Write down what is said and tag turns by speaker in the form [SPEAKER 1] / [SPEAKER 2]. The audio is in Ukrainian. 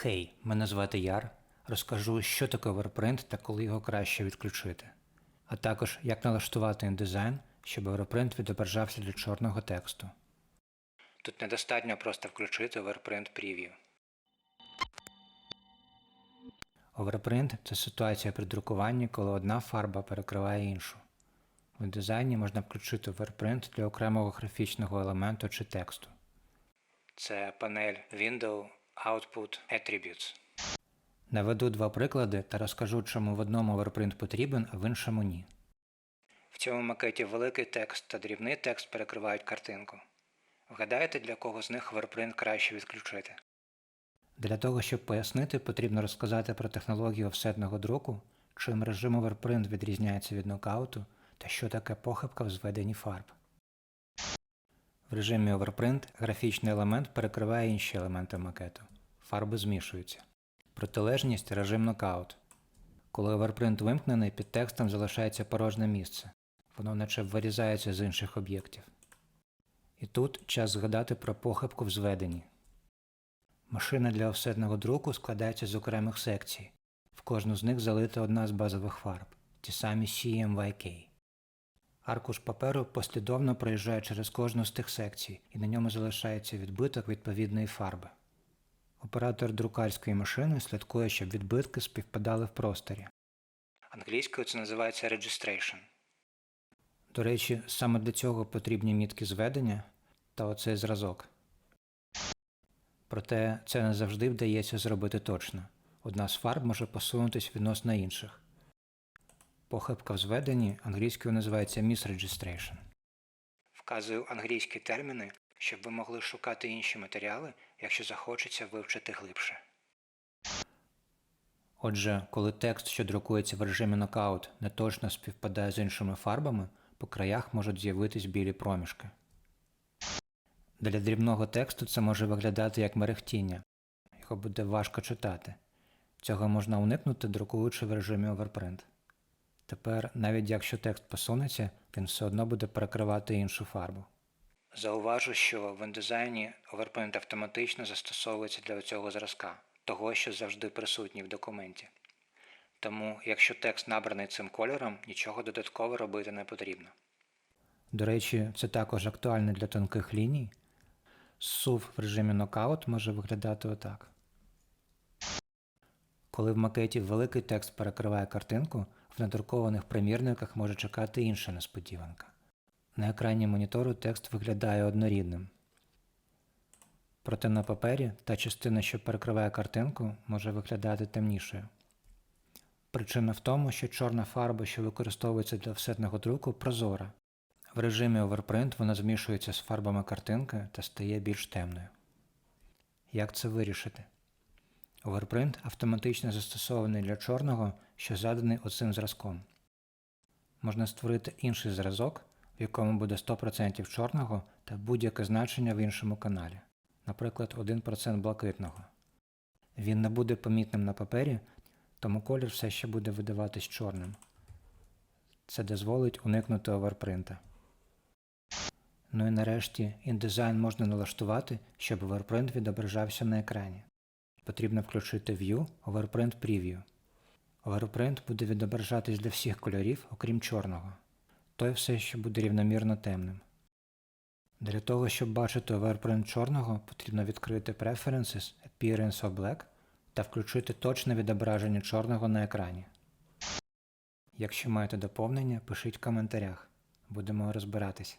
[SPEAKER 1] Хей, мене звати Яр. Розкажу, що таке оверпринт та коли його краще відключити. А також як налаштувати індизайн, щоб оверпринт відображався для чорного тексту. Тут недостатньо просто включити оверпринт Preview. Оверпринт це ситуація при друкуванні, коли одна фарба перекриває іншу. У дизайні можна включити оверпринт для окремого графічного елементу чи тексту. Це панель Window Output Attributes. Наведу два приклади та розкажу, чому в одному оверпринт потрібен, а в іншому ні. В цьому макеті великий текст та дрібний текст перекривають картинку. Вгадайте, для кого з них оверпринт краще відключити. Для того, щоб пояснити, потрібно розказати про технологію офсетного друку, чим режим оверпринт відрізняється від нокауту та що таке похибка в зведенні фарб. В режимі оверпринт графічний елемент перекриває інші елементи макету. Фарби змішуються. Протилежність режим нокаут. Коли оверпринт вимкнений, під текстом залишається порожнє місце. Воно наче вирізається з інших об'єктів. І тут час згадати про похибку в зведенні. Машина для офсетного друку складається з окремих секцій. В кожну з них залита одна з базових фарб, ті самі CMYK. Аркуш паперу послідовно проїжджає через кожну з тих секцій, і на ньому залишається відбиток відповідної фарби. Оператор друкарської машини слідкує, щоб відбитки співпадали в просторі. Англійською це називається registration. До речі, саме для цього потрібні мітки зведення та оцей зразок. Проте це не завжди вдається зробити точно. Одна з фарб може посунутись відносно інших. Похибка в зведенні англійською називається misregistration. Вказую англійські терміни, щоб ви могли шукати інші матеріали, якщо захочеться вивчити глибше. Отже, коли текст, що друкується в режимі нокаут, не точно співпадає з іншими фарбами, по краях можуть з'явитись білі проміжки. Для дрібного тексту це може виглядати як мерехтіння, його буде важко читати. Цього можна уникнути, друкуючи в режимі оверпринт. Тепер, навіть якщо текст посунеться, він все одно буде перекривати іншу фарбу. Зауважу, що в індизайні оверпринт автоматично застосовується для цього зразка, того, що завжди присутній в документі. Тому, якщо текст набраний цим кольором, нічого додатково робити не потрібно. До речі, це також актуально для тонких ліній. Сув в режимі нокаут може виглядати отак. Коли в макеті великий текст перекриває картинку, надрукованих примірниках може чекати інша несподіванка. На екрані монітору текст виглядає однорідним. Проте на папері та частина, що перекриває картинку, може виглядати темнішою. Причина в тому, що чорна фарба, що використовується для офсетного друку, прозора. В режимі оверпринт вона змішується з фарбами картинки та стає більш темною. Як це вирішити? Оверпринт автоматично застосований для чорного, що заданий оцим зразком. Можна створити інший зразок, в якому буде 100% чорного та будь-яке значення в іншому каналі, наприклад, 1% блакитного. Він не буде помітним на папері, тому колір все ще буде видаватись чорним. Це дозволить уникнути оверпринта. Ну і нарешті InDesign можна налаштувати, щоб оверпринт відображався на екрані. Потрібно включити View Overprint Preview. Overprint буде відображатись для всіх кольорів, окрім чорного. Той все ще буде рівномірно темним. Для того, щоб бачити Overprint чорного, потрібно відкрити Preferences Appearance of Black та включити точне відображення чорного на екрані. Якщо маєте доповнення, пишіть в коментарях. Будемо розбиратись.